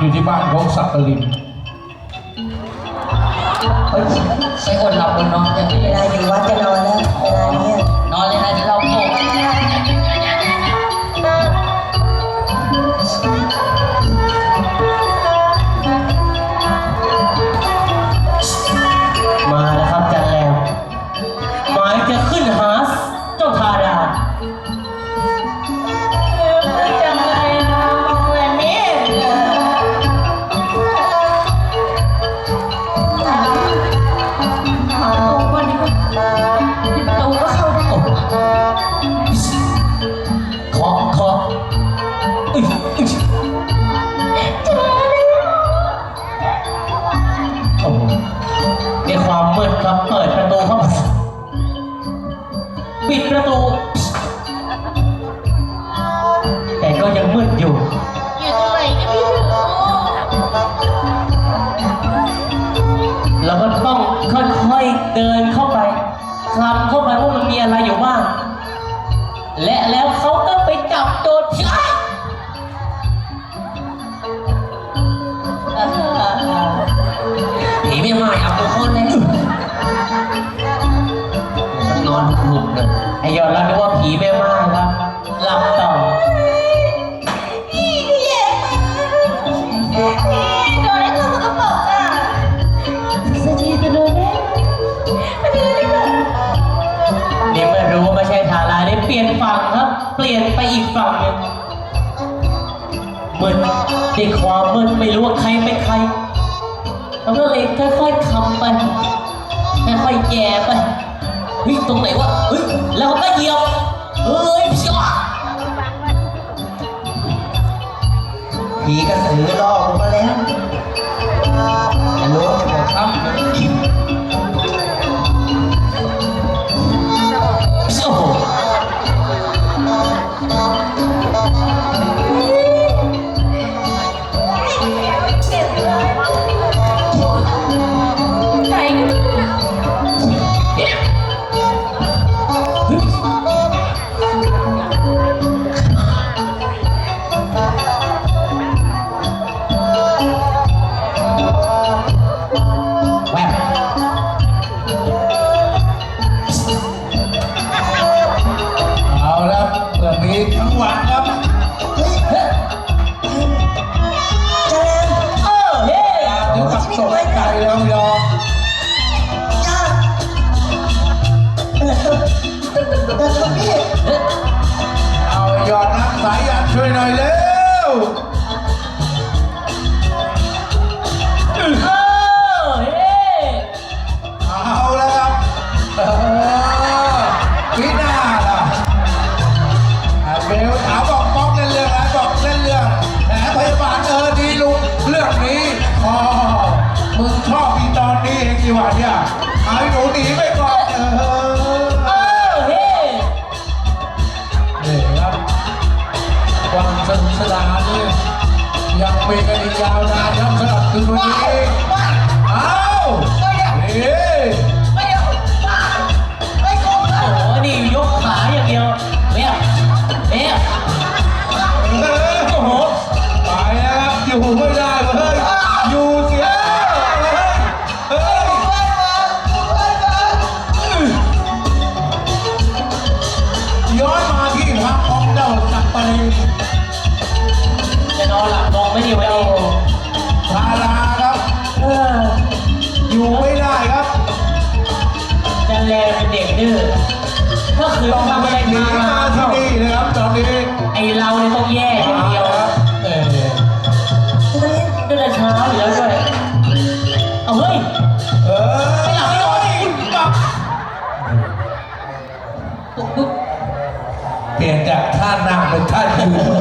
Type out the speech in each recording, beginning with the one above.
อยู่ที่บ้านของสักกลินเฮ้ยใส่อดหลับบนนอนอย่างนี้ เวลาอยู่วัดจะนอนแล้ ไอยอนเราคิดว่าผีแม่ไม้ครับ หลับต่อพี่พี่แย่พี่โดนไอ้ตัวสกปรกอะสจีจะโดนแน่ไม่ได้ไม่ได้นี่เมื่อรู้ว่าไม่ใช่ทาราได้เปลี่ยนฝั่งครับ เปลี่ยนไปอีกฝั่งหนึ่งมืดในความมืดไม่รู้ว่าใครเป็นใครเราก็เลยค่อยๆคำไปค่อยๆแย่ไป เฮ้ยตรงไหนวะเฮ้ยเราก็เหยียบเฮ้ยพี่อะผีกระสือล่อกมาแล้วอันนู้น อดนัก ความสนุกสนานนี่ยังมีกันอีกยาวนานครับสำหรับคืนวันนี้อ้าวนี่โอ้โหนี่ยกขาอย่างเดียวเบี้ยเบี้ยเออโอ้โหไปแล้วครับอยู่ไม่ได้เฮ้ยอยู่เสียเฮ้ยเฮ้ย ย้อนมาที่พักของเจ้าสักปริ คือต้องทำอะไรหนีมาที่นี่นะครับตอนนี้ไอเราเนี่ยต้องแย่อย่างเดียวครับเออก็จะเช้าอยู่แล้วด้วยเอาเฮ้ยเออไม่หลับไม่นอนเปลี่ยนจากท่านั่งเป็นท่ายืน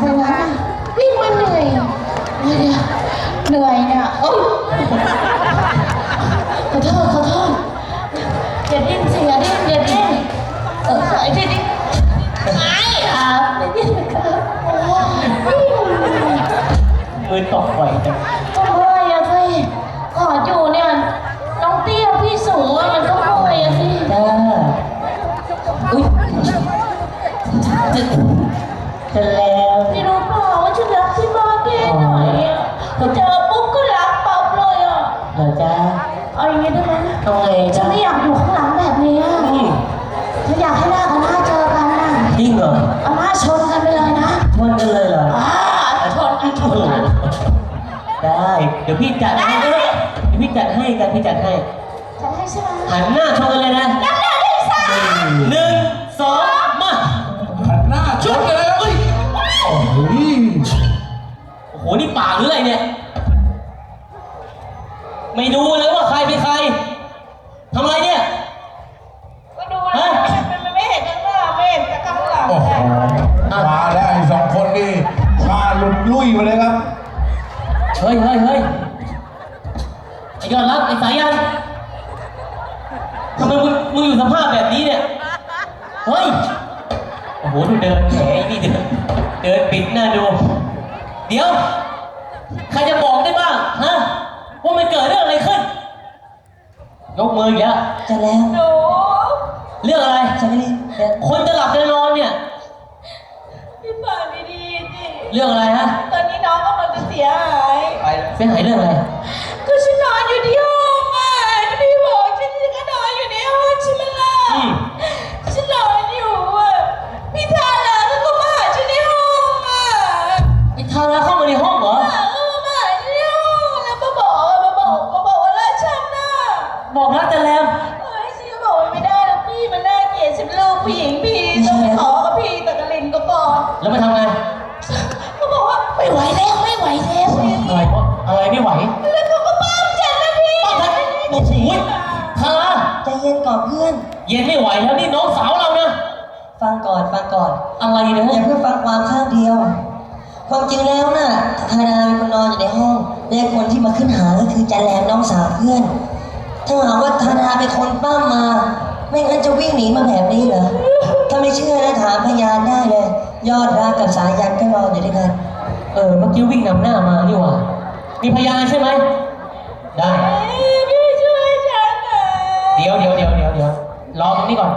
ใช่ไหมวิ่งมาเหนื่อยเดี๋ยเหนื่อยเนี่ยโอ้ขอโทษขอโทษอย่าดิ้นสิอย่าดิ้นอย่าดิ้นเออสายดิ้นไม่ครับไม่ดิ้นครับโอ้มือตกไหวจังยอะสิขออยู่เนี่ยน้องเตี้ยพี่สูงมันก็ป่วยอะสิเออ จะจะแล้วพี่รู้เปล่าว่าฉันรักพี่มากแค่ไหนอะพอเจอปุ๊บก็รักปั๊บเลยอะเหรอจ้าเอาอย่างนี้ได้ไหมทำไงฉัจ้านไม่อยากอยู่ข้างหลังแบบนี้อะอืมฉันอยากให้หน้ากับหน้าเจอกันนะจริงเหรอเอาหน้าชนกันไปเลยนะชวนกันเลยเหรออ่าชนกันชนกันได้ เดี๋ยวพี่จัดให้เดี๋ยวพี่จัดให้กันพี่จัดให้ จะให้ใช่ไหมหันหน้าชนกันเลยนะนับหน้าหนึ่งสาม หนึ่งสอง หนี่ปากหรืออะไรเนี่ย ไม่ดูเลยว่าใครเป็นใครทำอะไรเนี่ย ก็ดูนะมันไม่เห็นข้างหน้าไม่เห็นแต่ข้างหลังโอ้โหมาแล้วไอ้สองคนนี่มาหลุดลุยมาเลยครับ เฮ้ยเฮ้ยเฮ้ยไอ้ยอดรักไอ้สายันทำไมมึงมึงอยู่สภาพแบบนี้เนี่ย เฮ้ย โอ้โหดูเดินแหมไอ้นี่เดินเดินปิดหน้าดู เดี๋ยว ใครจะบอกได้บ้างฮะว่ามันเกิดเรื่องอะไรขึ้น ยกมืออีกแล้วจะแล้วหนูเรื่องอะไรจะไม่รีบเดี๋ยวคนจะหลับจะนอนเนี่ย พี่ฟังดีๆสิ เรื่องอะไรฮะ ตอนนี้น้องกำลังจะเสียหายเสียหายเรื่องอะไร แล้วมาทำไงเขาบอกว่าไม่ไหวแล้วไม่ไหวแล้วอะไรวะอะไรไม่ไหวแล้วเขาก็ปั้มฉันนะพี่ป้าทันโอ้โหทาราใจเย็นก่อนเพื่อน เย็นไม่ไหวแล้วนี่น้องสาวเรานะฟังก่อนฟังก่อนอะไรนะอย่าเพิ่งฟังความข้างเดียว ความจริงแล้วน่ะธนาเป็นคนนอนอยู่ในห้องและคนที่มาขึ้นหาก็คือจันแรมน้องสาวเพื่อนถ้าหากว่าธนาเป็นคนปั้มมา ไม่งั้นจะวิ่งหนีมาแบบนี้เหรอถ้าไม่เชื่อนะถามพยานได้เลย ยอดรักกับสายันก็นอนอยู่ด้วยกัน เออเมื่อกี้วิ่งนำหน้ามานี่หว่า มีพยานใช่ไหม ได้ พี่ช่วยฉันหน่อยเดี๋ยวเดี๋ยวเดี๋ยวเดี๋ยวเดี๋ยวรอตรงนี้ก่อน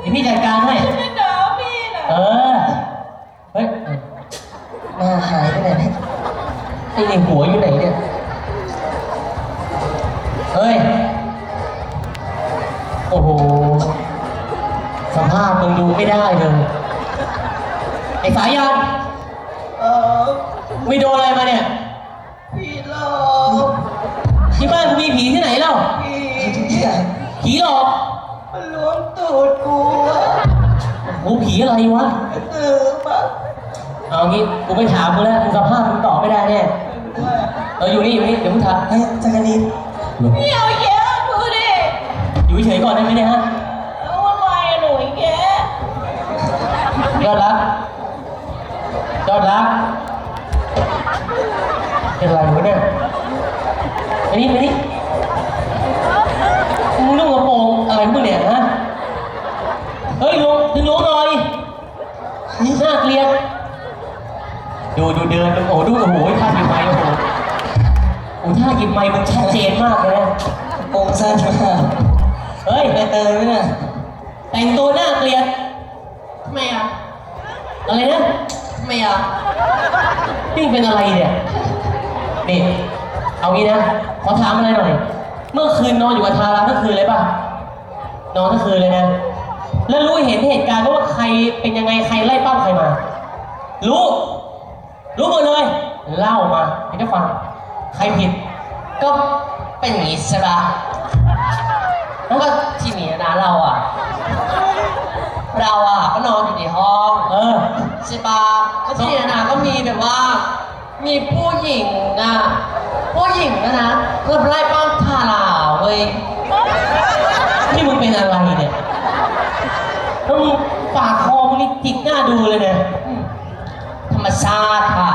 เดี๋ยวพี่จัดการให้ ฉันเป็นน้องพี่นะเออ เฮ้ยหน้าหายไปไหนเนี่ยไอ้ในหัวอยู่ไหนเนี่ย เฮ้ย โอ้โห สภาพมึงดูไม่ได้เลย ไอ้สายันเออไม่โดนอะไรมาเนี่ยพี่หลอกที่บ้านมึงมีผีที่ไหนเล่าพี่ผีหลอกมันล้วงตูดกูอะโอ้โหผีอะไรวะเออมาเอางี้กูไปถามมึงแล้วมึงสภาพมึงตอบไม่ได้แน่เอออยู่นี่อยู่นี่เดี๋ยวมึงถามเฮ้ยจักรีนพี่เอาแย่ดูดิอยู่เฉยๆก่อนได้ไหมเนี่ยฮะเอาวันวายอะหนูอีกแกยอดรักย อดรักเป็นไรวะเนี่ยไปนี่ไปนี่มึงนุ่งกระโปรงอะไรมึงเนี่ยฮะ เฮ้ยลงดึงลงหน่อยน่าเกลียด ดูดูเดินดูโอ้ดูโอ้โหท่าหยิบไม้โอ้โหโอ้ท่าหยิบไม้มึงชัดเจนมากเลยนะโปรงสั้นมากเฮ้ยไปเตยไหมเนี่ยแต่งตัวน่าเกลียดทำไมอะอะไรนะ ไมอะนี่เป็นอะไรเนี่ยนี่เอางี้นะขอถามอะไรหน่อย เมื่อคืนนอนอยู่กับทาราทั้งคืนเลยป่ะนอนทั้งคืนเลยนะ แล้วรู้เห็นเหตุการณ์ว่าใครเป็นยังไงใครไล่ปั้มใครมา รู้ รู้หมดเลย เล่ามาให้ได้ฟัง ใครผิด ก็เป็นอย่างนี้ใช่ปะแล้วก็ที่นี่นะเราอะ เราอะก็นอนอยู่ในห้อง เออ ใช่ปะก็ที่นี่นะก็มีแบบว่า มีผู้หญิงอะผู้หญิงนะนะก็ไล่ป้อมทาราเว้ยนี่มึงเป็นอะไรเนี่ยแล้วมึงปากคอมึงนี่จิกหน้าดูเลยเนี่ยธรรมชาติค่ะ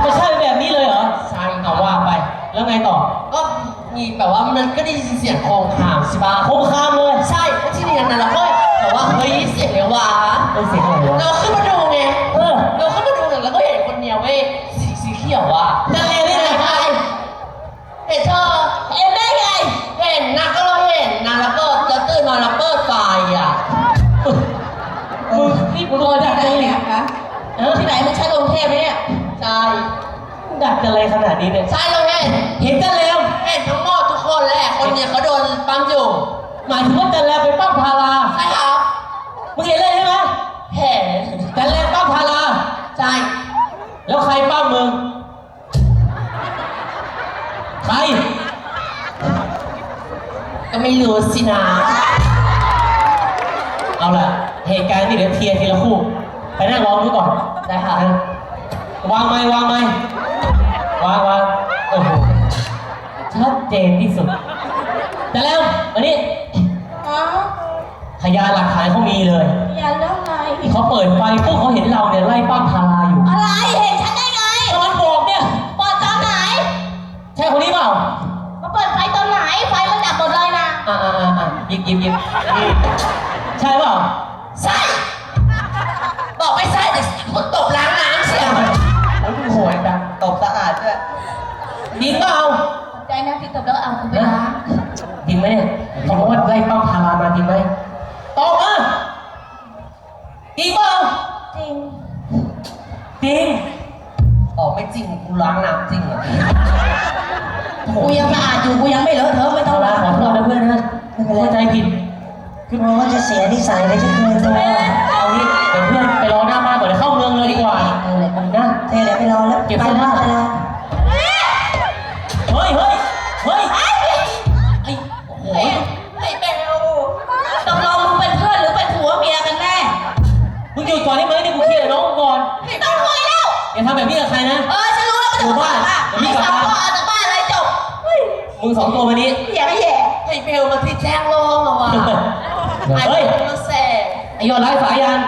ไม่ใช่แบบนี้เลยเหรอใช่เอาว่าไป แล้วไงต่อ ก็มีแบบว่ามันก็ได้ยินเสียงโครงข่าวใช่ปะโคมคามเลยใช่ายถึงว่าจันแลไปปั้มทาราใช่ครับมึงเห็นเลยใช่ไหมเห็นจันแลปั้มทาราใช่ แล้วใครปั้มมึง ใคร ก็ไม่รู้สินะ เอาล่ะ เหตุการณ์นี้เดี๋ยวเคลียร์ทีละคู่ ไปนั่งรอดูก่อน ได้ค่ะนะวางไม้วางไม้วางวางโอ้โหชัดเจนที่สุด แต่แล้ววันนี้อ๋อ พยานหลักฐานเขามีเลย อย่าเรื่องอะไรที่เขาเปิดไฟพวกเขาเห็นเราเนี่ยไล่ปั้มทาราอยู่อะไรเห็นฉันได้ไงตอนบอกเนี่ยเปิดตอนไหนใช่คนนี้เปล่ามาเปิดไฟตอนไหนไฟมันดับหมดเลยนะอ่าอ่าอ่าอ่าหยิบหยิบหยิบใช่เปล่า สียนิสัยเลยที่เคยตัวเอางี้เดี๋ยวเพื่อนไปรอหน้าบ้านก่อนเดี๋ยวเข้าเมืองเลยดีกว่าเออเลยนะเธอเดี๋ยวไปรอแล้วเก็บไปเสื้อแล้ผ้าวไปแล้วเฮ้ยเฮ้ยเฮ้ยไอ้โอ้โหไอ้เบลตกลงมึงเป็นเพื่อนหรือเป็นผัวเมียกันแน่มึงหยุดก่อนได้ไหมนี่กูเคลียร์กับน้องกูก่อนไม่ต้องคุยแล้วอย่าทำแบบนี้กับใครนะ เออฉันรู้แล้วมันจะบ้าไม่สาวก็เอาจากบ้านอะไรจบเฮ้ยมึงสองตัวมานี้อย่าไปแย่ไอ้เบลมาที่แจ้งโลงอะว่ะไอ้ เฮ้ยเบลมาแสบไอยอดไร้สายยัน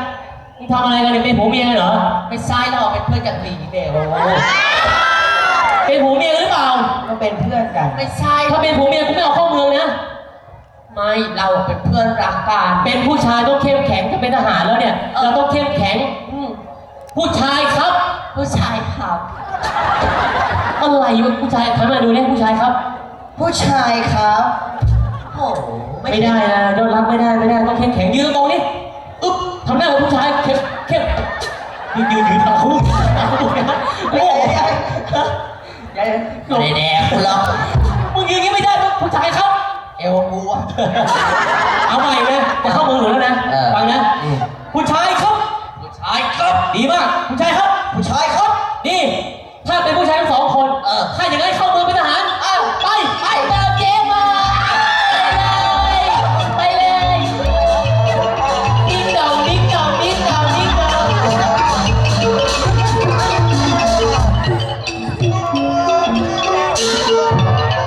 มึงทำอะไรกันเนี่ยเป็นผัวเมียกันเหรอไม่ใช่หรอกเป็นเพื่อนกับหลีเบลเป็นผัวเมียกันหรือเปล่าก็เป็นเพื่อนกัน ไม่ใช่ถ้าเป็นผัวเมียกูไม่เอาเข้าเมืองนะไม่เราเป็นเพื่อนรักกันเป็นผู้ชายต้องเข้มแข็งถ้าเป็นทหารแล้วเนี่ย เราต้องเข้มแข็งอืมผู้ชายครับ ผู้ชายครับอะไรวะผู้ชายทำมาดูเนี่ยผู้ชายครับ ผู้ชายครับโอ้โห ไม่ได้นะยอดรักไม่ได้ไม่ได้ต้องเข้มแข็งยืนตรงนี้อึ๊บทำหน้าเหมือนผู้ชายเข้มเข้มยืนยืนยืนตาคู่ตาคู่นะโอ้โหไม่ได้แดกกูหรอกมึงยืนอย่างนี้ไม่ได้ต้องผู้ชายครับเอวกูอะเอาใหม่